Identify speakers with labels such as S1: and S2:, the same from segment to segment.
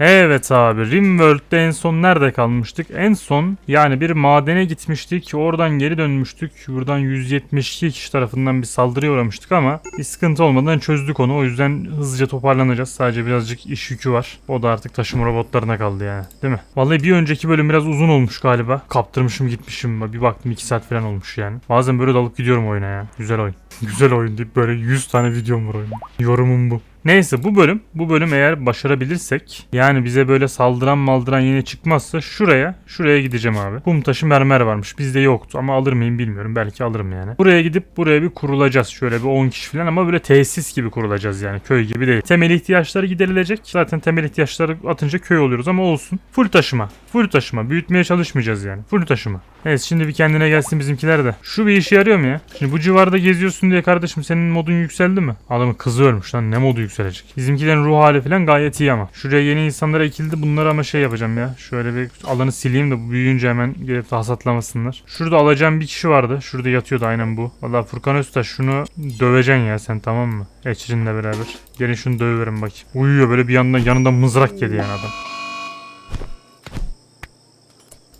S1: Evet abi Rimworld'de en son nerede kalmıştık? En son yani bir madene gitmiştik. Oradan geri dönmüştük. Buradan 172 kişi tarafından bir saldırıya uğramıştık ama bir sıkıntı olmadan çözdük onu. O yüzden hızlıca toparlanacağız. Sadece birazcık iş yükü var. O da artık taşıma robotlarına kaldı yani. Değil mi? Vallahi bir önceki bölüm biraz uzun olmuş galiba. Kaptırmışım gitmişim. Bir baktım 2 saat falan olmuş yani. Bazen böyle dalıp gidiyorum oyuna ya. Güzel oyun. Güzel oyun deyip böyle 100 tane videom var oyunda. Yorumum bu. Neyse bu bölüm bu bölüm eğer başarabilirsek yani bize böyle saldıran maldıran yine çıkmazsa şuraya şuraya gideceğim abi. Kum taşı mermer varmış bizde yoktu ama alır mıyım bilmiyorum belki alırım yani. Buraya gidip buraya bir kurulacağız şöyle bir 10 kişi falan ama böyle tesis gibi kurulacağız yani köy gibi değil. Temel ihtiyaçları giderilecek zaten temel ihtiyaçları atınca köy oluyoruz ama olsun. Full taşıma full taşıma büyütmeye çalışmayacağız yani full taşıma. Evet şimdi bir kendine gelsin bizimkiler de. Şu bir işe yarıyor mu ya? Şimdi bu civarda geziyorsun diye kardeşim senin modun yükseldi mi? Adamın kızı ölmüş lan ne modu yükselecek? Bizimkilerin ruh hali falan gayet iyi ama. Şuraya yeni insanlar ekildi bunları ama şey yapacağım ya. Şöyle bir alanı sileyim de bu büyüyünce hemen gelip de hasatlamasınlar. Şurada alacağım bir kişi vardı. Şurada yatıyordu aynen bu. Valla Furkan Öztaş şunu döveceksin ya sen tamam mı? Eçrin'le beraber. Gelin şunu dövüverin bakayım. Uyuyor böyle bir yandan yanında mızrak yedi yani adam.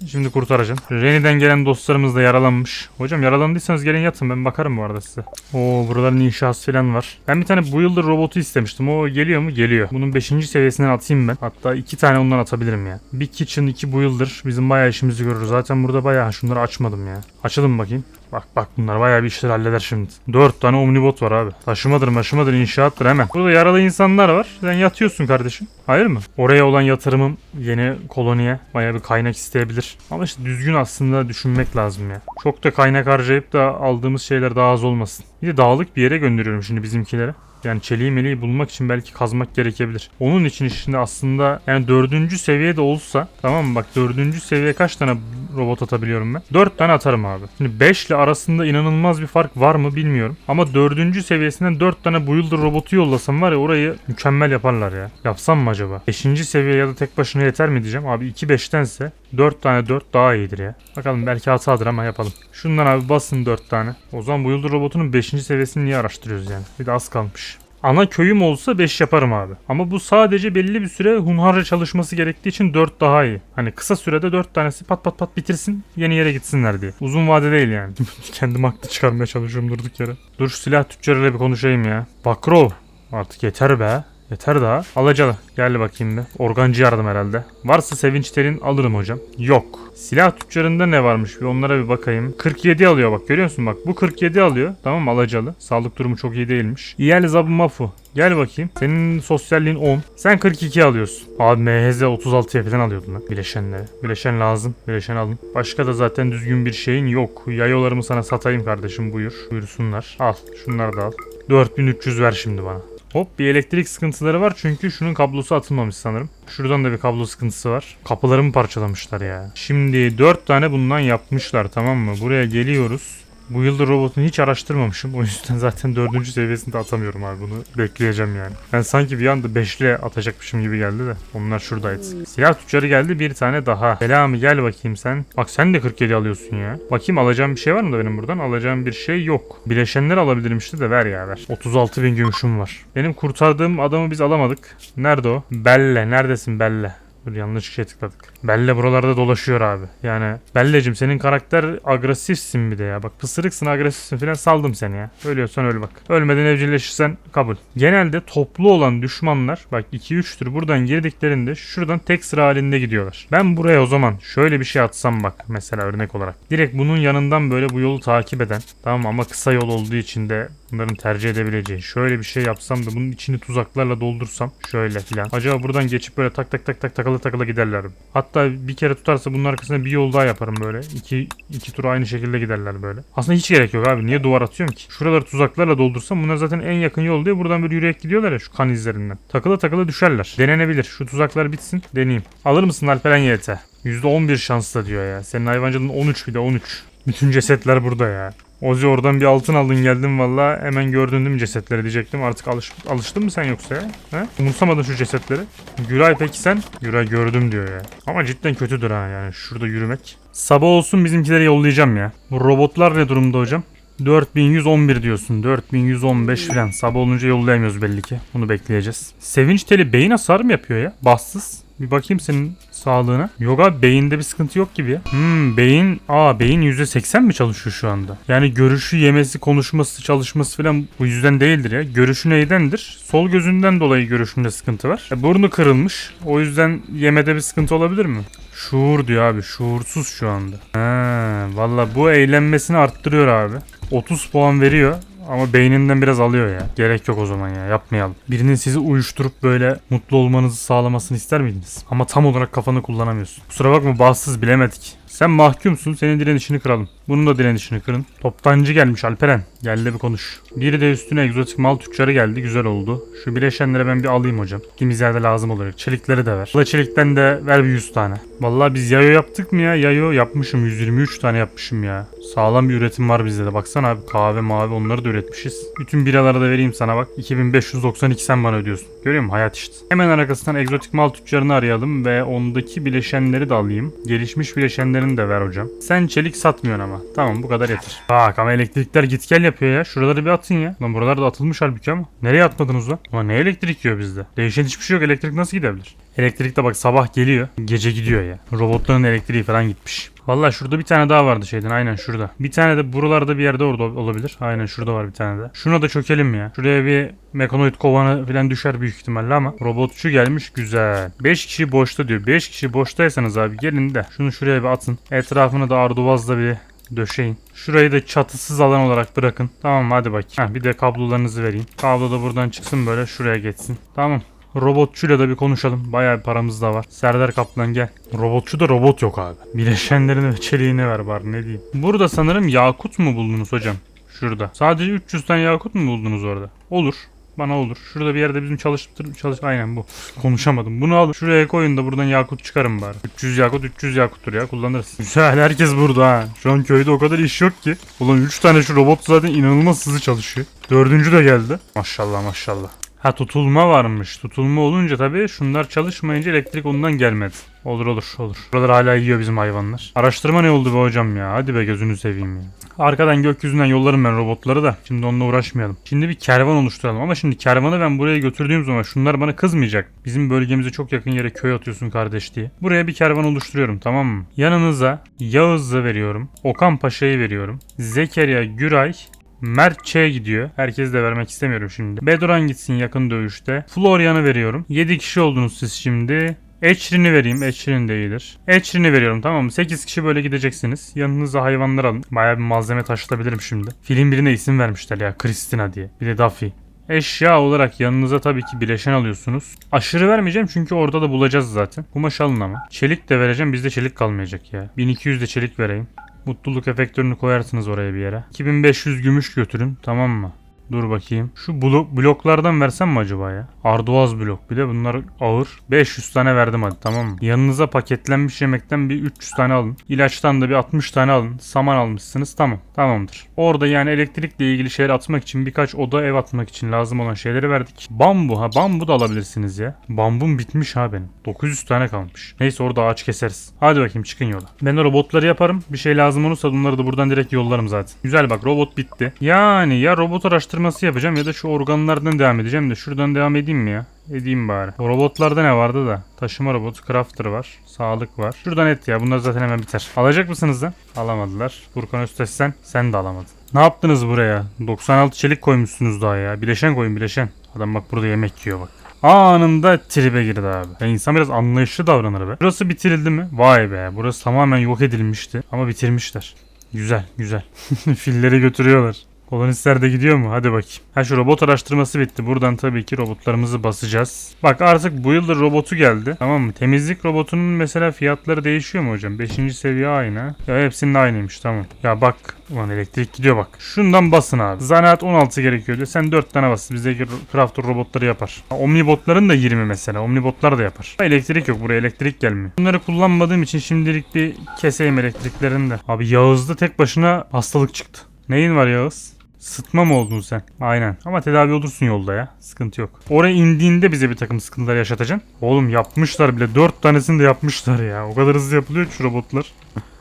S1: Şimdi kurtaracağım. Reni'den gelen dostlarımız da yaralanmış. Hocam yaralandıysanız gelin yatın ben bakarım bu arada size. Oo buraların inşası falan var. Ben bir tane bu yıldır robotu istemiştim. O geliyor mu? Geliyor. Bunun 5. seviyesinden atayım ben. Hatta 2 tane ondan atabilirim ya. Bir kitchen 2 bu yıldır bizim bayağı işimizi görür. Zaten burada bayağı şunları açmadım ya. Açalım bakayım. Bak bak bunlar bayağı bir işler halleder şimdi. 4 tane omnibot var abi. Taşımadır maşımadır inşaattır hemen. Burada yaralı insanlar var. Sen yatıyorsun kardeşim. Hayır mı? Oraya olan yatırımım yeni koloniye bayağı bir kaynak isteyebilir. Ama işte düzgün aslında düşünmek lazım ya. Çok da kaynak harcayıp da aldığımız şeyler daha az olmasın. Bir de dağlık bir yere gönderiyorum şimdi bizimkilere. Yani çeliği meleği bulmak için belki kazmak gerekebilir. Onun için şimdi aslında yani dördüncü seviyede olsa tamam mı bak dördüncü seviye kaç tane robot atabiliyorum ben? Dört tane atarım abi. Şimdi 5 ile arasında inanılmaz bir fark var mı bilmiyorum. Ama dördüncü seviyesinden dört tane builder robotu yollasam var ya orayı mükemmel yaparlar ya. Yapsam mı acaba? Beşinci seviye ya da tek başına yeter mi diyeceğim. Abi 2 5'tense 4 tane 4 daha iyidir ya. Bakalım belki hatadır ama yapalım. Şundan abi basın 4 tane. O zaman builder robotunun 5. seviyesini niye araştırıyoruz yani? Bir de az kalmış. Ana köyüm olsa 5 yaparım abi. Ama bu sadece belli bir süre hunharca çalışması gerektiği için 4 daha iyi. Hani kısa sürede 4 tanesi pat pat pat bitirsin yeni yere gitsinler diye. Uzun vade değil yani. Kendim haklı çıkarmaya çalışıyorum durduk yere. Dur şu silah tüccarıyla bir konuşayım ya. Bakrov. Artık yeter be. Yeter daha. Alacalı. Gel bakayım bir. Organcı yardım herhalde. Varsa sevinçlerin alırım hocam. Yok. Silah tüccarında ne varmış bir onlara bir bakayım. 47 alıyor bak görüyor musun bak. Bu 47 alıyor. Tamam alacalı. Sağlık durumu çok iyi değilmiş. İyel zabı mafu. Gel bakayım. Senin sosyalliğin 10. Sen 42 alıyorsun. Abi MHZ 36'ya falan alıyordun lan. Bileşenleri. Bileşen lazım. Bileşen alın. Başka da zaten düzgün bir şeyin yok. Yayolarımı sana satayım kardeşim buyur. Buyursunlar. Al. Şunları da al. 4300 ver şimdi bana. Hop bir elektrik sıkıntıları var çünkü şunun kablosu atılmamış sanırım. Şuradan da bir kablo sıkıntısı var. Kapılarımı parçalamışlar ya. Şimdi 4 tane bundan yapmışlar tamam mı? Buraya geliyoruz. Bu yılda robotunu hiç araştırmamışım. O yüzden zaten dördüncü seviyesinde atamıyorum abi bunu. Bekleyeceğim yani. Ben sanki bir anda beşli atacakmışım gibi geldi de. Onlar şuradaydı. Silah tüccarı geldi bir tane daha. Selami gel bakayım sen. Bak sen de 47 alıyorsun ya. Bakayım alacağım bir şey var mı da benim buradan? Alacağım bir şey yok. Bileşenler alabilirim işte de ver ya ver. 36 bin gümüşüm var. Benim kurtardığım adamı biz alamadık. Nerede o? Belle. Neredesin Belle? Dur yanlış şey tıkladık. Belle buralarda dolaşıyor abi. Yani Belle'cim senin karakter agresifsin bir de ya. Bak pısırıksın agresifsin falan saldım seni ya. Ölüyorsan öl bak. Ölmeden evcilleşirsen kabul. Genelde toplu olan düşmanlar bak 2-3'tür buradan girdiklerinde şuradan tek sıra halinde gidiyorlar. Ben buraya o zaman şöyle bir şey atsam bak mesela örnek olarak. Direkt bunun yanından böyle bu yolu takip eden tamam ama kısa yol olduğu için de bunların tercih edebileceği. Şöyle bir şey yapsam da bunun içini tuzaklarla doldursam şöyle filan. Acaba buradan geçip böyle tak tak tak tak takılı takılı giderler. Hatta bir kere tutarsa bunun arkasına bir yol daha yaparım böyle. İki, iki tur aynı şekilde giderler böyle. Aslında hiç gerek yok abi. Niye duvar atıyorum ki? Şuraları tuzaklarla doldursam bunlar zaten en yakın yol diye buradan böyle yürüyerek gidiyorlar ya şu kan izlerinden. Takıla takıla düşerler. Denenebilir. Şu tuzaklar bitsin. Deneyeyim. Alır mısın Alperen YT? %11 şansla diyor ya. Senin hayvancılığın 13 bir de 13. Bütün cesetler burada ya. Ozi oradan bir altın aldın geldin valla hemen gördün değil mi cesetleri diyecektim. Artık alış, alıştın mı sen yoksa ya? He? Umursamadın şu cesetleri. Güray peki sen? Güray gördüm diyor ya. Ama cidden kötüdür ha yani şurada yürümek. Sabah olsun bizimkileri yollayacağım ya. Bu robotlar ne durumda hocam? 4111 diyorsun. 4115 falan. Sabah olunca yollayamıyoruz belli ki. Bunu bekleyeceğiz. Sevinç teli beyin hasarı mı yapıyor ya? Bassız. Bir bakayım senin sağlığına. Yok abi beyinde bir sıkıntı yok gibi. Hmm beyin aa beyin %80 mi çalışıyor şu anda? Yani görüşü yemesi konuşması çalışması falan bu yüzden değildir ya. Görüşü neydendir? Sol gözünden dolayı görüşünde sıkıntı var. E, burnu kırılmış. O yüzden yemede bir sıkıntı olabilir mi? Şuur diyor abi. Şuursuz şu anda. Ha, valla bu eğlenmesini arttırıyor abi. 30 puan veriyor. Ama beyninden biraz alıyor ya. Gerek yok o zaman ya. Yapmayalım. Birinin sizi uyuşturup böyle mutlu olmanızı sağlamasını ister miydiniz? Ama tam olarak kafanı kullanamıyorsun. Kusura bakma bahtsız bilemedik. Sen mahkumsun. Senin direnişini kıralım. Bunun da direnişini kırın. Toptancı gelmiş Alperen. Gel de bir konuş. Biri de üstüne egzotik mal tüccarı geldi. Güzel oldu. Şu bileşenlere ben bir alayım hocam. Gittiğimiz yerde lazım olur. Çelikleri de ver. Valla çelikten de ver bir 100 tane. Vallahi biz yayo yaptık mı ya? Yayo yapmışım. 123 tane yapmışım ya. Sağlam bir üretim var bizde de. Baksana abi kahve mavi onları da üretmişiz. Bütün biraları da vereyim sana bak. 2592 sen bana ödüyorsun. Görüyor musun? Hayat işte. Hemen arkasından egzotik mal tüccarını arayalım ve ondaki bileşenleri de alayım. Gelişmiş bileşenlerini de ver hocam. Sen çelik satmıyorsun ama. Tamam bu kadar yeter. Bak ama elektrikler git gel yapıyor ya. Şuraları bir atın ya. Lan buralar da atılmış halbuki ama. Nereye atmadınız lan? Ulan ne elektrik yiyor bizde? Değişen hiçbir şey yok. Elektrik nasıl gidebilir? Elektrik de bak sabah geliyor. Gece gidiyor ya. Robotların elektriği falan gitmiş. Valla şurada bir tane daha vardı şeyden aynen şurada. Bir tane de buralarda bir yerde orada olabilir. Aynen şurada var bir tane de. Şuna da çökelim ya. Şuraya bir mekanoid kovanı falan düşer büyük ihtimalle ama robotçu gelmiş güzel. 5 kişi boşta diyor. 5 kişi boştaysanız abi gelin de şunu şuraya bir atın. Etrafını da arduvazla bir döşeyin. Şurayı da çatısız alan olarak bırakın. Tamam hadi bakayım. Heh, bir de kablolarınızı vereyim. Kablo da buradan çıksın böyle şuraya geçsin. Tamam. Robotçuyla da bir konuşalım. Bayağı bir paramız da var. Serdar Kaplan gel. Robotçu da robot yok abi. Bileşenlerini ve çeliğini ver bari ne diyeyim. Burada sanırım yakut mu buldunuz hocam? Şurada. Sadece 300 tane yakut mu buldunuz orada? Olur. Bana olur. Şurada bir yerde bizim çalıştır çalış aynen bu. Konuşamadım. Bunu alın. Şuraya koyun da buradan yakut çıkarın bari. 300 yakut 300 yakuttur ya kullanırız. Güzel herkes burada ha. Şu an köyde o kadar iş yok ki. Ulan 3 tane şu robot zaten inanılmaz hızlı çalışıyor. Dördüncü de geldi. Maşallah maşallah. Ha tutulma varmış. Tutulma olunca tabii şunlar çalışmayınca elektrik ondan gelmedi. Olur olur olur. Buralar hala yiyor bizim hayvanlar. Araştırma ne oldu be hocam ya? Hadi be gözünü seveyim ya. Arkadan gökyüzünden yollarım ben robotları da. Şimdi onunla uğraşmayalım. Şimdi bir kervan oluşturalım. Ama şimdi kervanı ben buraya götürdüğüm zaman şunlar bana kızmayacak. Bizim bölgemize çok yakın yere köy atıyorsun kardeş diye. Buraya bir kervan oluşturuyorum tamam mı? Yanınıza Yağız'ı veriyorum. Okan Paşa'yı veriyorum. Zekeriya Güray Mert Ç'ye gidiyor. Herkes de vermek istemiyorum şimdi. Bedoran gitsin yakın dövüşte. Florian'ı veriyorum. 7 kişi oldunuz siz şimdi. Eçrin'i vereyim. Eçrin de iyidir. Eçrin'i veriyorum tamam mı? 8 kişi böyle gideceksiniz. Yanınıza hayvanlar alın. Bayağı bir malzeme taşıtabilirim şimdi. Film birine isim vermişler ya. Christina diye. Bir de Duffy. Eşya olarak yanınıza tabii ki bileşen alıyorsunuz. Aşırı vermeyeceğim çünkü orada da bulacağız zaten. Kumaş alın ama. Çelik de vereceğim bizde çelik kalmayacak ya. 1200 de çelik vereyim. Mutluluk efektörünü koyarsınız oraya bir yere. 2500 gümüş götürün tamam mı? Dur bakayım. Şu blok, bloklardan versem mi acaba ya? Arduaz blok. Bir de bunlar ağır. 500 tane verdim hadi tamam mı? Yanınıza paketlenmiş yemekten bir 300 tane alın. İlaçtan da bir 60 tane alın. Saman almışsınız tamam. Tamamdır. Orada yani elektrikle ilgili şeyler atmak için birkaç oda ev atmak için lazım olan şeyleri verdik. Bambu ha bambu da alabilirsiniz ya. Bambum bitmiş ha benim. 900 tane kalmış. Neyse orada ağaç keseriz. Hadi bakayım çıkın yola. Ben de robotları yaparım. Bir şey lazım olursa bunları da buradan direkt yollarım zaten. Güzel bak robot bitti. Yani ya robot araştırması yapacağım ya da şu organlardan devam edeceğim de şuradan devam edeyim mi ya? Edeyim bari. O robotlarda ne vardı da? Taşıma robotu, crafter var. Sağlık var. Şuradan et ya. Bunlar zaten hemen biter. Alacak mısınız lan? Alamadılar. Furkan Öztes sen, sen de alamadın. Ne yaptınız buraya? 96 çelik koymuşsunuz daha ya. Bileşen koyun bileşen. Adam bak burada yemek yiyor bak. Anında tribe girdi abi. Ya insan biraz anlayışlı davranır be. Burası bitirildi mi? Vay be. Burası tamamen yok edilmişti. Ama bitirmişler. Güzel güzel. Filleri götürüyorlar. Kolonistler de gidiyor mu? Hadi bakayım. Ha şu robot araştırması bitti. Buradan tabii ki robotlarımızı basacağız. Bak artık bu yıldır robotu geldi. Tamam mı? Temizlik robotunun mesela fiyatları değişiyor mu hocam? 5. seviye aynı. Ya hepsinin aynıymış tamam. Ya bak. Ulan elektrik gidiyor bak. Şundan basın abi. Zanaat 16 gerekiyordu. Sen 4 tane bas. Bizdeki crafter robotları yapar. Omnibotların da 20 mesela. Omnibotlar da yapar. Elektrik yok. Buraya elektrik gelmiyor. Bunları kullanmadığım için şimdilik bir keseyim elektriklerini de. Abi Yağız'da tek başına hastalık çıktı. Neyin var Yağız? Sıtma mı oldun sen? Aynen. Ama tedavi olursun yolda ya. Sıkıntı yok. Oraya indiğinde bize bir takım sıkıntılar yaşatacaksın. Oğlum yapmışlar bile. Dört tanesini de yapmışlar ya. O kadar hızlı yapılıyor ki şu robotlar.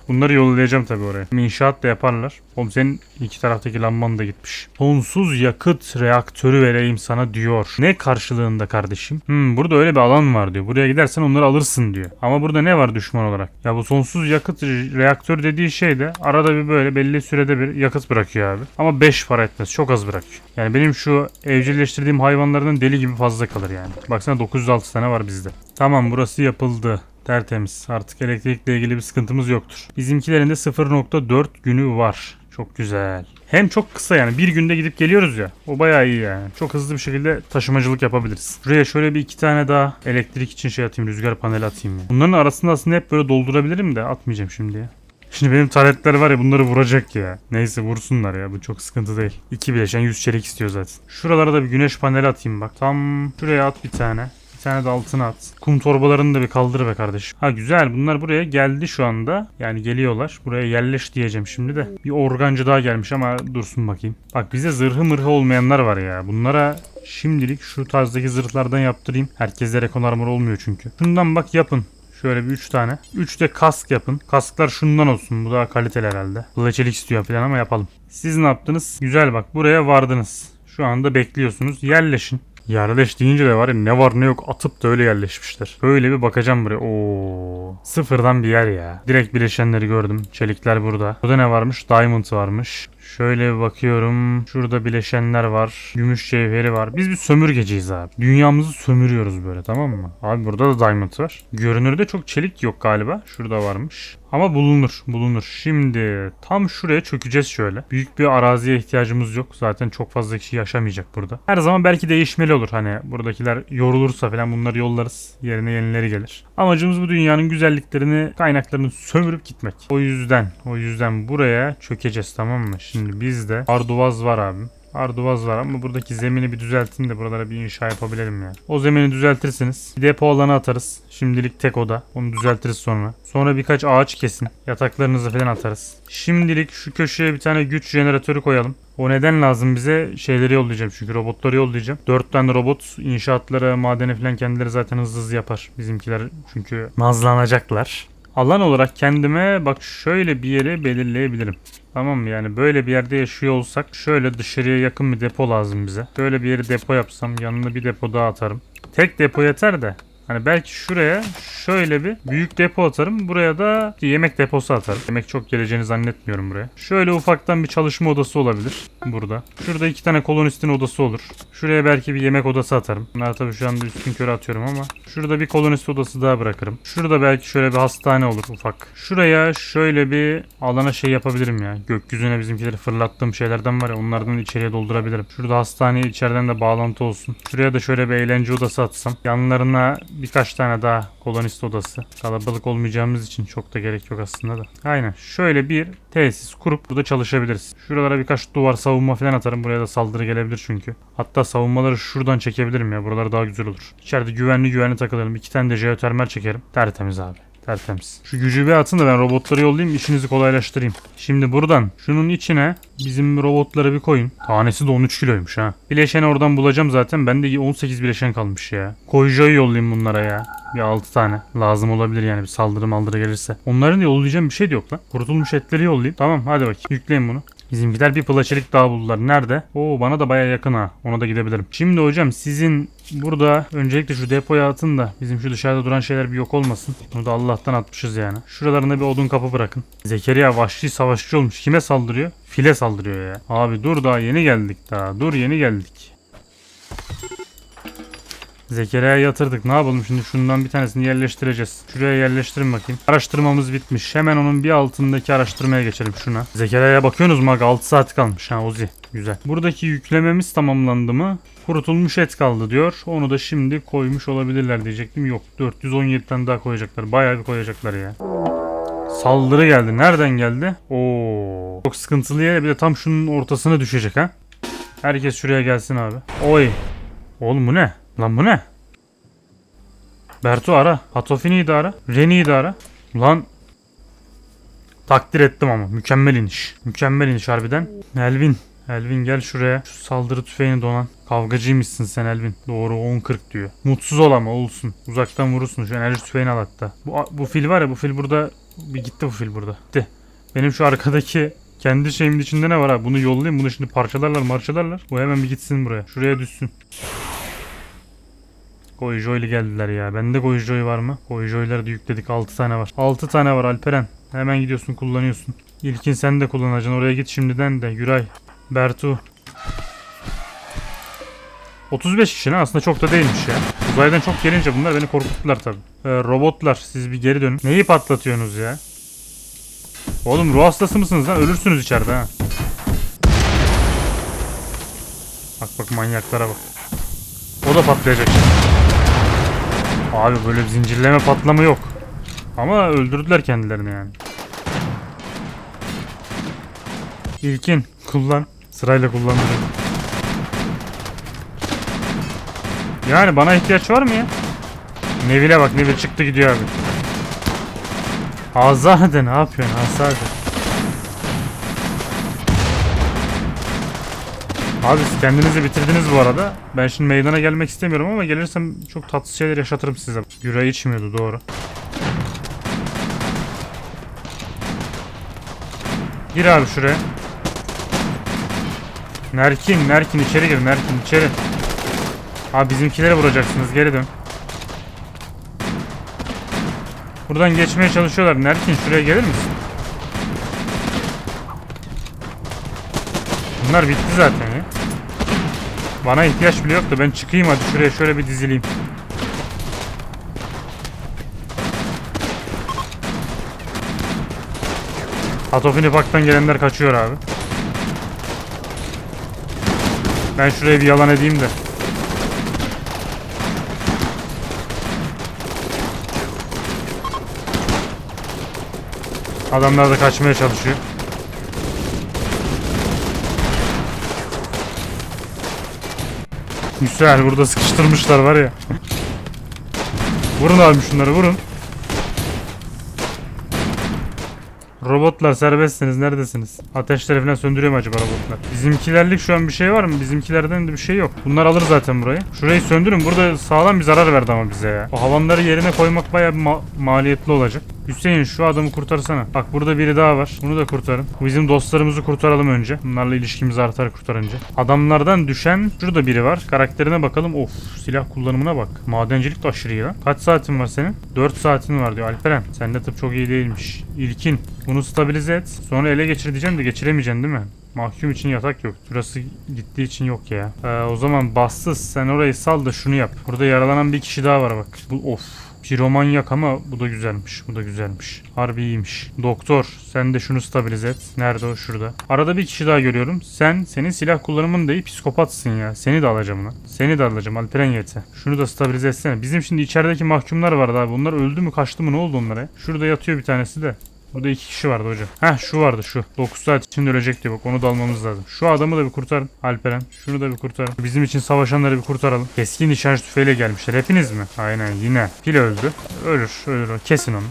S1: Bunları yollayacağım tabii oraya. İnşaat da yaparlar. Oğlum senin iki taraftaki lamban da gitmiş. Sonsuz yakıt reaktörü vereyim sana diyor. Ne karşılığında kardeşim? Hmm, burada öyle bir alan var diyor. Buraya gidersen onları alırsın diyor. Ama burada ne var düşman olarak? Ya bu sonsuz yakıt re- reaktör dediği şey de arada bir böyle belli sürede bir yakıt bırakıyor abi. Ama 5 para etmez. Çok az bırakıyor. Yani benim şu evcilleştirdiğim hayvanlardan deli gibi fazla kalır yani. Baksana 906 tane var bizde. Tamam burası yapıldı. Tertemiz. Artık elektrikle ilgili bir sıkıntımız yoktur. Bizimkilerin de 0.4 günü var. Çok güzel. Hem çok kısa yani bir günde gidip geliyoruz ya. O bayağı iyi yani. Çok hızlı bir şekilde taşımacılık yapabiliriz. Şuraya şöyle bir iki tane daha elektrik için şey atayım. Rüzgar paneli atayım ya. Bunların arasında aslında hep böyle doldurabilirim de atmayacağım şimdi ya. Şimdi benim taretler var ya bunları vuracak ya. Neyse vursunlar ya bu çok sıkıntı değil. İki bileşen 100 çelik istiyor zaten. Şuralara da bir güneş paneli atayım bak. Tam şuraya at bir tane. Bir tane de altına at. Kum torbalarını da bir kaldır be kardeşim. Ha güzel bunlar buraya geldi şu anda. Yani geliyorlar. Buraya yerleş diyeceğim şimdi de. Bir organcı daha gelmiş ama dursun bakayım. Bak bize zırhı mırhı olmayanlar var ya. Bunlara şimdilik şu tarzdaki zırhlardan yaptırayım. Herkeste rekon armor olmuyor çünkü. Şundan bak yapın. Şöyle bir 3 tane. 3 de kask yapın. Kasklar şundan olsun. Bu daha kaliteli herhalde. Kılıçelik istiyor falan ama yapalım. Siz ne yaptınız? Güzel bak buraya vardınız. Şu anda bekliyorsunuz. Yerleşin. Yerleş deyince de var ya ne var ne yok atıp da öyle yerleşmişler. Böyle bir bakacağım buraya. Oo. Sıfırdan bir yer ya. Direkt bileşenleri gördüm. Çelikler burada. Burada ne varmış? Diamond varmış. Şöyle bir bakıyorum. Şurada bileşenler var. Gümüş cevheri var. Biz bir sömürgeciyiz abi. Dünyamızı sömürüyoruz böyle tamam mı? Abi burada da diamond var. Görünürde çok çelik yok galiba. Şurada varmış. Ama bulunur, bulunur. Şimdi tam şuraya çökeceğiz şöyle. Büyük bir araziye ihtiyacımız yok. Zaten çok fazla kişi yaşamayacak burada. Her zaman belki değişmeli olur. Hani buradakiler yorulursa falan bunları yollarız. Yerine yenileri gelir. Amacımız bu dünyanın güzelliklerini, kaynaklarını sömürüp gitmek. O yüzden, o yüzden buraya çökeceğiz tamam mı? Şimdi bizde Arduvaz var abi. Arduvaz var ama buradaki zemini bir düzeltin de buralara bir inşa yapabilelim ya. O zemini düzeltirsiniz. Bir depo alanı atarız. Şimdilik tek oda. Onu düzeltiriz sonra. Sonra birkaç ağaç kesin. Yataklarınızı falan atarız. Şimdilik şu köşeye bir tane güç jeneratörü koyalım. O neden lazım bize? Şeyleri yollayacağım çünkü robotları yollayacağım. 4 tane robot inşaatlara, madene falan kendileri zaten hızlı hızlı yapar. Bizimkiler çünkü nazlanacaklar. Alan olarak kendime bak şöyle bir yere belirleyebilirim. Tamam mı? Yani böyle bir yerde yaşıyor olsak şöyle dışarıya yakın bir depo lazım bize. Böyle bir yeri depo yapsam yanına bir depo daha atarım. Tek depo yeter de. Hani belki şuraya şöyle bir büyük depo atarım. Buraya da yemek deposu atarım. Yemek çok geleceğini zannetmiyorum buraya. Şöyle ufaktan bir çalışma odası olabilir burada. Şurada iki tane kolonistin odası olur. Şuraya belki bir yemek odası atarım. Bunlar tabii şu anda üstün körü atıyorum ama. Şurada bir kolonist odası daha bırakırım. Şurada belki şöyle bir hastane olur ufak. Şuraya şöyle bir alana şey yapabilirim ya. Gökyüzüne bizimkileri fırlattığım şeylerden var ya onlardan içeriye doldurabilirim. Şurada hastaneye içeriden de bağlantı olsun. Şuraya da şöyle bir eğlence odası atsam. Yanlarına birkaç tane daha kolonist odası. Kalabalık olmayacağımız için çok da gerek yok aslında da. Aynen. Şöyle bir tesis kurup burada çalışabiliriz. Şuralara birkaç duvar savunma falan atarım. Buraya da saldırı gelebilir çünkü. Hatta savunmaları şuradan çekebilirim ya. Buralar daha güzel olur. İçeride güvenli güvenli takılırım. İki tane de jeotermal çekerim. Tertemiz abi. Tertemiz. Şu gücü bir atın da ben robotları yollayayım işinizi kolaylaştırayım. Şimdi buradan şunun içine bizim robotları bir koyun. Tanesi de 13 kiloymuş ha. Bileşeni oradan bulacağım zaten. Bende 18 bileşen kalmış ya. Koyucuyu yollayayım bunlara ya. Bir 6 tane. Lazım olabilir yani bir saldırı maldırı gelirse. Onların yollayacağım bir şey de yok lan. Kurutulmuş etleri yollayayım. Tamam hadi bakayım. Yükleyin bunu. Bizimkiler bir plaçelik daha buldular. Nerede? Oo bana da baya yakın ha. Ona da gidebilirim. Şimdi hocam sizin burada öncelikle şu depoya atın da bizim şu dışarıda duran şeyler bir yok olmasın. Bunu da Allah'tan atmışız yani. Şuralarında bir odun kapı bırakın. Zekeriya vahşi savaşçı olmuş. Kime saldırıyor? File saldırıyor ya. Abi dur daha yeni geldik daha. Dur yeni geldik. Zekeriya'ya yatırdık. Ne yapalım şimdi? Şundan bir tanesini yerleştireceğiz. Şuraya yerleştirin bakayım. Araştırmamız bitmiş. Hemen onun bir altındaki araştırmaya geçelim şuna. Zekeriya'ya bakıyorsunuz mu? aga? 6 saat kalmış. Ha Ozi. Güzel. Buradaki yüklememiz tamamlandı mı? Kurutulmuş et kaldı diyor. Onu da şimdi koymuş olabilirler diyecektim. Yok. 417 tane daha koyacaklar. Bayağı bir koyacaklar ya. Saldırı geldi. Nereden geldi? Oo. Çok sıkıntılı yere bir de tam şunun ortasına düşecek ha. Herkes şuraya gelsin abi. Oy. Oğlum bu ne? Lan bu ne? Bertu ara. Hatofini'yi de ara. Reni'yi de ara. Lan. Takdir ettim ama. Mükemmel iniş. Mükemmel iniş harbiden. Elvin. Elvin gel şuraya. Şu saldırı tüfeğini donan. Kavgacıymışsın sen Elvin. Doğru 10-40 diyor. Mutsuz ol ama olsun. Uzaktan vurursun. Şu enerji tüfeğini al hatta. Bu, bu fil var ya bu fil burada Bir gitti bu fil burada. Gitti. Benim şu arkadaki kendi şeyimin içinde ne var ha? Bunu yollayayım. Bunu şimdi parçalarlar marçalarlar. Bu hemen bir gitsin buraya. Şuraya düşsün. Goyjoy'lu geldiler ya. Bende Goyjoy var mı? Goyjoy'ları da yükledik. 6 tane var. 6 tane var Alperen. Hemen gidiyorsun kullanıyorsun. İlkin sen de kullanacaksın. Oraya git şimdiden de. Güray. Bertu. 35 kişi ne? Aslında çok da değilmiş ya. Uzaydan çok gelince bunlar beni korkuttular tabii. Ee, robotlar siz bir geri dönün. Neyi patlatıyorsunuz ya? Oğlum ruh hastası mısınız lan? Ölürsünüz içeride ha. Bak bak manyaklara bak. O da patlayacak şimdi. Abi böyle bir zincirleme patlama yok. Ama öldürdüler kendilerini yani. İlkin kullan. Sırayla kullandırıyorum. Yani bana ihtiyaç var mı ya? Neville bak Neville çıktı gidiyor abi. Azade ne yapıyorsun Azade? Abi kendinizi bitirdiniz bu arada. Ben şimdi meydana gelmek istemiyorum ama gelirsem çok tatsız şeyler yaşatırım size. Güre içmiyordu doğru. Gir abi şuraya. Nerkin, Nerkin içeri gir, Nerkin içeri. Abi bizimkileri vuracaksınız, geri dön. Buradan geçmeye çalışıyorlar. Nerkin şuraya gelir misin? Bunlar bitti zaten. Bana ihtiyaç bile yok da ben çıkayım hadi şuraya şöyle bir dizileyim. Atofini Park'tan gelenler kaçıyor abi. Ben şuraya bir yalan edeyim de. Adamlar da kaçmaya çalışıyor. Güzel burada sıkıştırmışlar var ya. vurun abi şunları vurun. Robotlar serbestsiniz neredesiniz? Ateşleri falan söndürüyor mu acaba robotlar? Bizimkilerlik şu an bir şey var mı? Bizimkilerden de bir şey yok. Bunlar alır zaten burayı. Şurayı söndürün. Burada sağlam bir zarar verdi ama bize ya. O havanları yerine koymak bayağı ma- maliyetli olacak. Hüseyin şu adamı kurtarsana. Bak burada biri daha var. Bunu da kurtarın. Bizim dostlarımızı kurtaralım önce. Bunlarla ilişkimiz artar kurtarınca. Adamlardan düşen şurada biri var. Karakterine bakalım. Of silah kullanımına bak. Madencilik de aşırı iyi lan. Kaç saatin var senin? 4 saatin var diyor Alperen. Sende tıp çok iyi değilmiş. İlkin. Bunu stabilize et. Sonra ele geçir diyeceğim de geçiremeyeceksin değil mi? Mahkum için yatak yok. Burası gittiği için yok ya. Ee, o zaman bassız sen orayı sal da şunu yap. Burada yaralanan bir kişi daha var bak. Bu of. Piromanyak ama bu da güzelmiş. Bu da güzelmiş. Harbi iyiymiş. Doktor sen de şunu stabilize et. Nerede o? Şurada. Arada bir kişi daha görüyorum. Sen senin silah kullanımın da iyi psikopatsın ya. Seni de alacağım lan. Seni de alacağım Alperen Yete. Şunu da stabilize etsene. Bizim şimdi içerideki mahkumlar vardı abi. Bunlar öldü mü kaçtı mı ne oldu onlara? Şurada yatıyor bir tanesi de. Burada iki kişi vardı hocam. Heh şu vardı şu. 9 saat içinde ölecek diyor bak onu da almamız lazım. Şu adamı da bir kurtarın Alperen. Şunu da bir kurtarın. Bizim için savaşanları bir kurtaralım. Keskin nişancı tüfeğiyle gelmişler. Hepiniz mi? Aynen yine. Fil öldü. Ölür ölür. Kesin onu.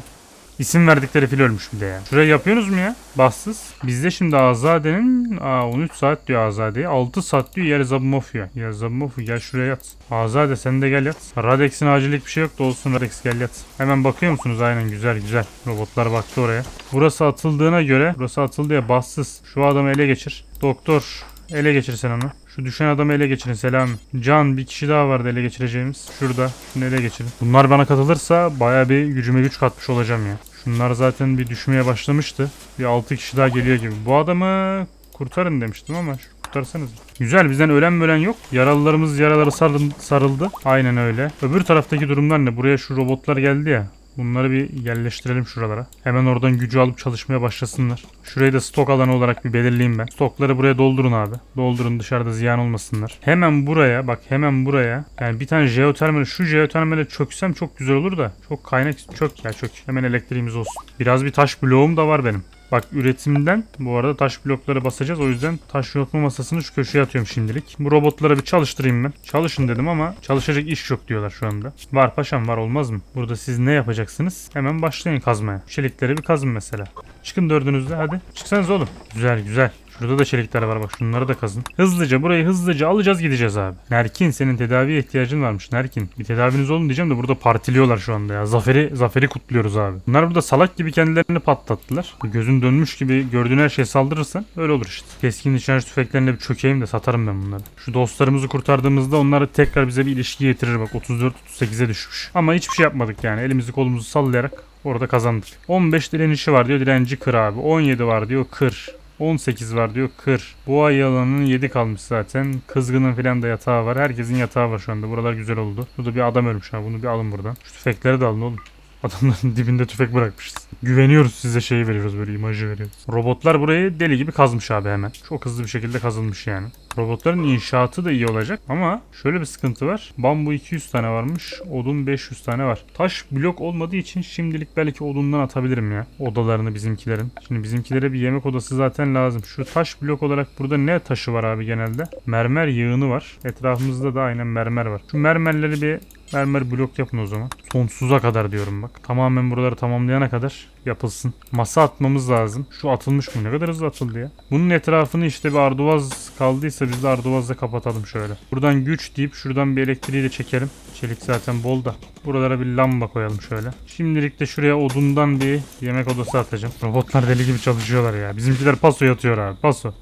S1: İsim verdikleri fil ölmüş bir de ya. Şurayı yapıyorsunuz mu ya? Bassız. Bizde şimdi Azade'nin aa, 13 saat diyor Azade'ye. 6 saat diyor yer Zabumov ya. Ya Zabumov gel şuraya yat. Azade sen de gel yat. Radex'in acillik bir şey yok da olsun Radex gel yat. Hemen bakıyor musunuz? Aynen güzel güzel. Robotlar baktı oraya. Burası atıldığına göre burası atıldı ya bassız. Şu adamı ele geçir. Doktor ele geçir sen onu. Şu düşen adamı ele geçirin selam. Can bir kişi daha vardı ele geçireceğimiz. Şurada. Şunu ele geçirin. Bunlar bana katılırsa baya bir gücüme güç katmış olacağım ya. Şunlar zaten bir düşmeye başlamıştı. Bir 6 kişi daha geliyor gibi. Bu adamı kurtarın demiştim ama kurtarsanız. Güzel bizden ölen ölen yok. Yaralılarımız yaraları sarıl- sarıldı. Aynen öyle. Öbür taraftaki durumlar ne? Buraya şu robotlar geldi ya. Bunları bir yerleştirelim şuralara. Hemen oradan gücü alıp çalışmaya başlasınlar. Şurayı da stok alanı olarak bir belirleyeyim ben. Stokları buraya doldurun abi. Doldurun dışarıda ziyan olmasınlar. Hemen buraya bak hemen buraya. Yani bir tane jeotermal şu jeotermale çöksem çok güzel olur da. Çok kaynak çök ya çök. Hemen elektriğimiz olsun. Biraz bir taş bloğum da var benim. Bak üretimden bu arada taş blokları basacağız. O yüzden taş yontma masasını şu köşeye atıyorum şimdilik. Bu robotları bir çalıştırayım ben. Çalışın dedim ama çalışacak iş yok diyorlar şu anda. Var paşam var olmaz mı? Burada siz ne yapacaksınız? Hemen başlayın kazmaya. Çelikleri bir kazın mesela. Çıkın dördünüzde hadi. Çıksanız oğlum. Güzel güzel. Şurada da çelikler var bak şunları da kazın. Hızlıca burayı hızlıca alacağız gideceğiz abi. Nerkin senin tedaviye ihtiyacın varmış Nerkin. Bir tedaviniz olun diyeceğim de burada partiliyorlar şu anda ya. Zaferi zaferi kutluyoruz abi. Bunlar burada salak gibi kendilerini patlattılar. Gözün dönmüş gibi gördüğün her şeye saldırırsan öyle olur işte. Keskin nişancı tüfeklerine bir çökeyim de satarım ben bunları. Şu dostlarımızı kurtardığımızda onlar tekrar bize bir ilişki getirir bak 34-38'e düşmüş. Ama hiçbir şey yapmadık yani elimizi kolumuzu sallayarak orada kazandık. 15 direnişi var diyor direnci kır abi. 17 var diyor kır. 18 var diyor kır. Ay yalanının 7 kalmış zaten. Kızgının filan da yatağı var. Herkesin yatağı var şu anda. Buralar güzel oldu. Burada bir adam ölmüş ha. Bunu bir alın buradan. Şu tüfekleri de alın oğlum. Adamların dibinde tüfek bırakmışız. Güveniyoruz size şeyi veriyoruz böyle imajı veriyoruz. Robotlar burayı deli gibi kazmış abi hemen. Çok hızlı bir şekilde kazılmış yani. Robotların inşaatı da iyi olacak ama şöyle bir sıkıntı var. Bambu 200 tane varmış. Odun 500 tane var. Taş blok olmadığı için şimdilik belki odundan atabilirim ya. Odalarını bizimkilerin. Şimdi bizimkilere bir yemek odası zaten lazım. Şu taş blok olarak burada ne taşı var abi genelde? Mermer yığını var. Etrafımızda da aynen mermer var. Şu mermerleri bir mermer blok yapın o zaman. Sonsuza kadar diyorum bak. Tamamen buraları tamamlayana kadar yapılsın. Masa atmamız lazım. Şu atılmış mı? Ne kadar hızlı atıldı ya. Bunun etrafını işte bir arduvaz kaldıysa biz de arduvazla kapatalım şöyle. Buradan güç deyip şuradan bir elektriği de çekelim. Çelik zaten bol da. Buralara bir lamba koyalım şöyle. Şimdilik de şuraya odundan bir yemek odası atacağım. Robotlar deli gibi çalışıyorlar ya. Bizimkiler paso yatıyor abi. Paso.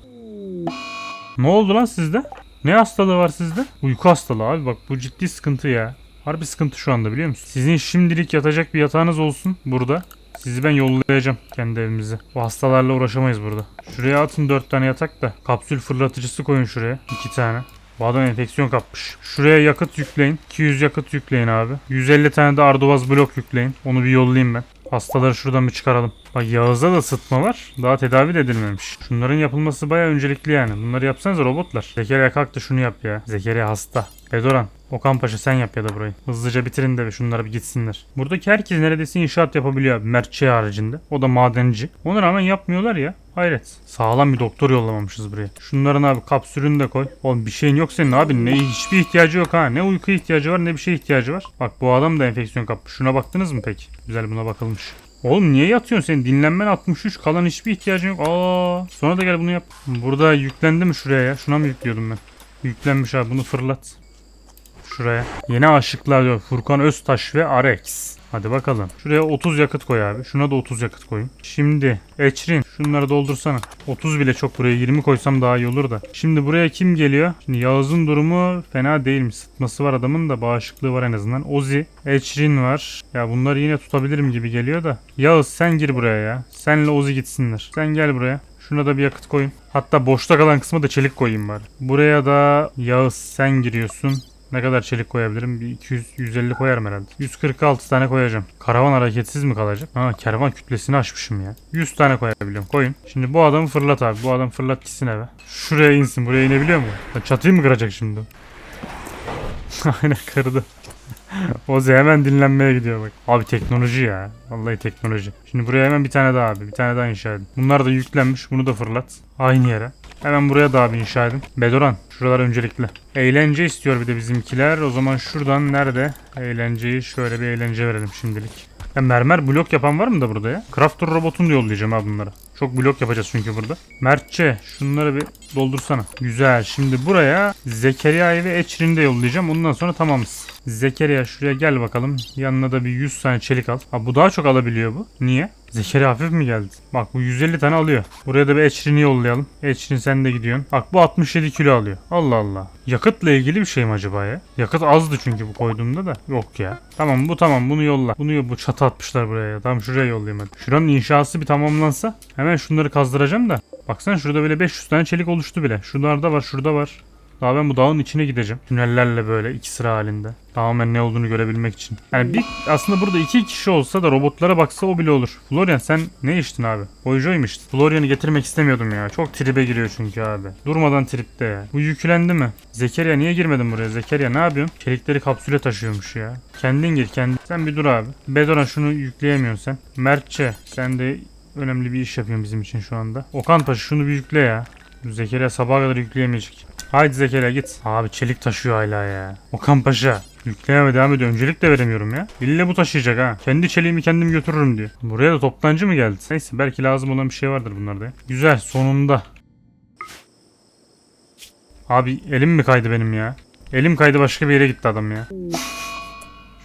S1: Ne oldu lan sizde? Ne hastalığı var sizde? Uyku hastalığı abi bak bu ciddi sıkıntı ya. Harbi sıkıntı şu anda biliyor musun? Sizin şimdilik yatacak bir yatağınız olsun burada. Sizi ben yollayacağım kendi evimize. Bu hastalarla uğraşamayız burada. Şuraya atın 4 tane yatak da. Kapsül fırlatıcısı koyun şuraya. 2 tane. Bu adam enfeksiyon kapmış. Şuraya yakıt yükleyin. 200 yakıt yükleyin abi. 150 tane de arduvaz blok yükleyin. Onu bir yollayayım ben. Hastaları şuradan bir çıkaralım. Bak Yağız'da da sıtma var. Daha tedavi de edilmemiş. Şunların yapılması baya öncelikli yani. Bunları yapsanız robotlar. Zekeriya kalk da şunu yap ya. Zekeriya hasta. Bedoran. Okan Paşa sen yap ya da burayı. Hızlıca bitirin de şunlara bir gitsinler. Buradaki herkes neredeyse inşaat yapabiliyor abi. Mertçe haricinde. O da madenci. Ona rağmen yapmıyorlar ya. Hayret. Sağlam bir doktor yollamamışız buraya. Şunların abi kapsülünü de koy. Oğlum bir şeyin yok senin abi. Ne hiçbir ihtiyacı yok ha. Ne uyku ihtiyacı var ne bir şey ihtiyacı var. Bak bu adam da enfeksiyon kapmış. Şuna baktınız mı peki? Güzel buna bakılmış. Oğlum niye yatıyorsun senin? Dinlenmen 63 kalan hiçbir ihtiyacın yok. Aa, sonra da gel bunu yap. Burada yüklendi mi şuraya ya? Şuna mı yüklüyordum ben? Yüklenmiş abi bunu fırlat. Şuraya. Yeni aşıklar diyor. Furkan Öztaş ve Arex. Hadi bakalım. Şuraya 30 yakıt koy abi. Şuna da 30 yakıt koyun. Şimdi Eçrin şunları doldursana. 30 bile çok buraya 20 koysam daha iyi olur da. Şimdi buraya kim geliyor? Şimdi Yağız'ın durumu fena değilmiş. Sıtması var adamın da bağışıklığı var en azından. Ozi, Eçrin var. Ya bunları yine tutabilirim gibi geliyor da. Yağız sen gir buraya ya. Senle Ozi gitsinler. Sen gel buraya. Şuna da bir yakıt koyun. Hatta boşta kalan kısma da çelik koyayım bari. Buraya da Yağız sen giriyorsun. Ne kadar çelik koyabilirim? Bir 200 150 koyarım herhalde. 146 tane koyacağım. Karavan hareketsiz mi kalacak? Ha kervan kütlesini aşmışım ya. 100 tane koyabiliyorum. Koyun. Şimdi bu adamı fırlat abi. Bu adam fırlat gitsin eve. Şuraya insin. Buraya inebiliyor mu? Çatıyı mı kıracak şimdi? Aynen kırdı. Ozi hemen dinlenmeye gidiyor bak. Abi teknoloji ya. Vallahi teknoloji. Şimdi buraya hemen bir tane daha abi. Bir tane daha inşa edin. Bunlar da yüklenmiş. Bunu da fırlat. Aynı yere. Hemen buraya da abi inşa edin. Bedoran. Şuralar öncelikli. Eğlence istiyor bir de bizimkiler. O zaman şuradan nerede? Eğlenceyi şöyle bir eğlence verelim şimdilik. Ya mermer blok yapan var mı da burada ya? Crafter robotunu da yollayacağım abi bunlara. Çok blok yapacağız çünkü burada. Mertçe şunları bir doldursana. Güzel. Şimdi buraya Zekeriya'yı ve Eçrin'i de yollayacağım. Ondan sonra tamamız. Zekeriya şuraya gel bakalım. Yanına da bir 100 tane çelik al. Ha bu daha çok alabiliyor bu. Niye? Zekeriya hafif mi geldi? Bak bu 150 tane alıyor. Buraya da bir Eçrin'i yollayalım. Eçrin sen de gidiyorsun. Bak bu 67 kilo alıyor. Allah Allah. Yakıtla ilgili bir şey mi acaba ya? Yakıt azdı çünkü bu koyduğumda da. Yok ya. Tamam bu tamam bunu yolla. Bunu bu çatı atmışlar buraya ya. Tamam şuraya yollayayım hadi. Şuranın inşası bir tamamlansa hemen şunları kazdıracağım da. Baksana şurada böyle 500 tane çelik oluştu bile. Şunlarda var şurada var. Daha ben bu dağın içine gideceğim. Tünellerle böyle iki sıra halinde. Tamamen ne olduğunu görebilmek için. Yani bir aslında burada iki kişi olsa da robotlara baksa o bile olur. Florian sen ne içtin abi? Boyjoy mu içtin? Florian'ı getirmek istemiyordum ya. Çok tribe giriyor çünkü abi. Durmadan tripte ya. Bu yüklendi mi? Zekeriya niye girmedin buraya? Zekeriya ne yapıyorsun? Çelikleri kapsüle taşıyormuş ya. Kendin gir kendin. Sen bir dur abi. Bedoran şunu yükleyemiyorsun sen. Mertçe sen de önemli bir iş yapıyorsun bizim için şu anda. Okan Paşa şunu bir yükle ya. Zekeriya sabaha kadar yükleyemeyecek. Haydi Zekeriya git. Abi çelik taşıyor hala ya. Okan Paşa. Yükleyeme devam ediyor. Öncelik de veremiyorum ya. İlle bu taşıyacak ha. Kendi çeliğimi kendim götürürüm diyor. Buraya da toptancı mı geldi? Neyse belki lazım olan bir şey vardır bunlarda. Güzel sonunda. Abi elim mi kaydı benim ya? Elim kaydı başka bir yere gitti adam ya.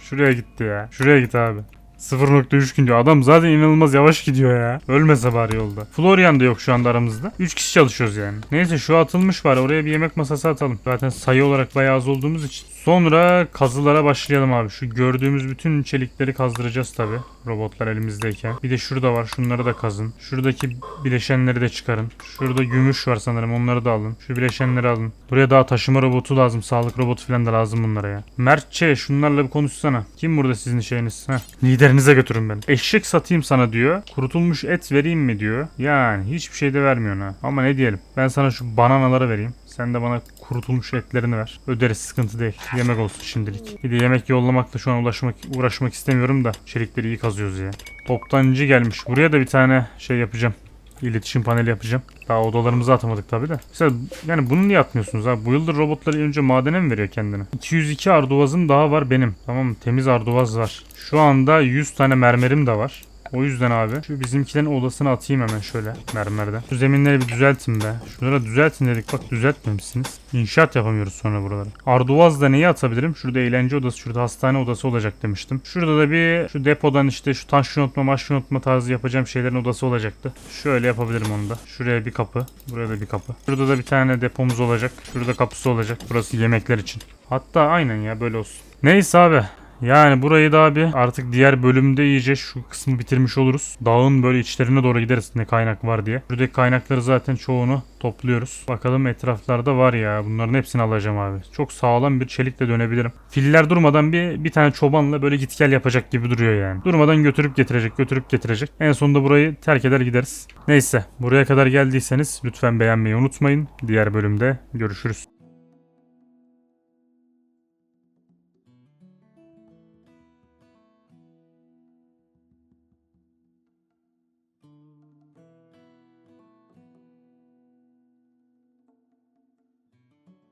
S1: Şuraya gitti ya. Şuraya git abi. 0.3 gün diyor. Adam zaten inanılmaz yavaş gidiyor ya. Ölmese bari yolda. Florian da yok şu anda aramızda. 3 kişi çalışıyoruz yani. Neyse şu atılmış var. Oraya bir yemek masası atalım. Zaten sayı olarak bayağı az olduğumuz için. Sonra kazılara başlayalım abi. Şu gördüğümüz bütün çelikleri kazdıracağız tabi. Robotlar elimizdeyken. Bir de şurada var. Şunları da kazın. Şuradaki bileşenleri de çıkarın. Şurada gümüş var sanırım. Onları da alın. Şu bileşenleri alın. Buraya daha taşıma robotu lazım. Sağlık robotu falan da lazım bunlara ya. Mertçe şunlarla bir konuşsana. Kim burada sizin şeyiniz? Heh. Liderinize götürün beni. Eşek satayım sana diyor. Kurutulmuş et vereyim mi diyor. Yani hiçbir şey de vermiyorsun ha. Ama ne diyelim. Ben sana şu bananaları vereyim. Sen de bana kurutulmuş etlerini ver. Öderiz sıkıntı değil. Yemek olsun şimdilik. Bir de yemek yollamakla şu an ulaşmak, uğraşmak istemiyorum da. Çelikleri iyi kazıyoruz ya. Toptancı gelmiş. Buraya da bir tane şey yapacağım. İletişim paneli yapacağım. Daha odalarımızı atamadık tabi de. Mesela yani bunu niye atmıyorsunuz abi? Bu yıldır robotları önce madene mi veriyor kendini? 202 arduvazım daha var benim. Tamam? Temiz arduvaz var. Şu anda 100 tane mermerim de var. O yüzden abi şu bizimkilerin odasına atayım hemen şöyle mermerden. Şu zeminleri bir düzeltin be. Şunlara düzeltin dedik bak düzeltmemişsiniz. İnşaat yapamıyoruz sonra buraları. Arduvaz'da neyi atabilirim? Şurada eğlence odası, şurada hastane odası olacak demiştim. Şurada da bir şu depodan işte şu taş yontma, maş yontma tarzı yapacağım şeylerin odası olacaktı. Şöyle yapabilirim onu da. Şuraya bir kapı, buraya da bir kapı. Şurada da bir tane depomuz olacak. Şurada kapısı olacak. Burası yemekler için. Hatta aynen ya böyle olsun. Neyse abi. Yani burayı da abi artık diğer bölümde iyice şu kısmı bitirmiş oluruz. Dağın böyle içlerine doğru gideriz ne kaynak var diye. Buradaki kaynakları zaten çoğunu topluyoruz. Bakalım etraflarda var ya bunların hepsini alacağım abi. Çok sağlam bir çelikle dönebilirim. Filler durmadan bir bir tane çobanla böyle git gel yapacak gibi duruyor yani. Durmadan götürüp getirecek götürüp getirecek. En sonunda burayı terk eder gideriz. Neyse buraya kadar geldiyseniz lütfen beğenmeyi unutmayın. Diğer bölümde görüşürüz.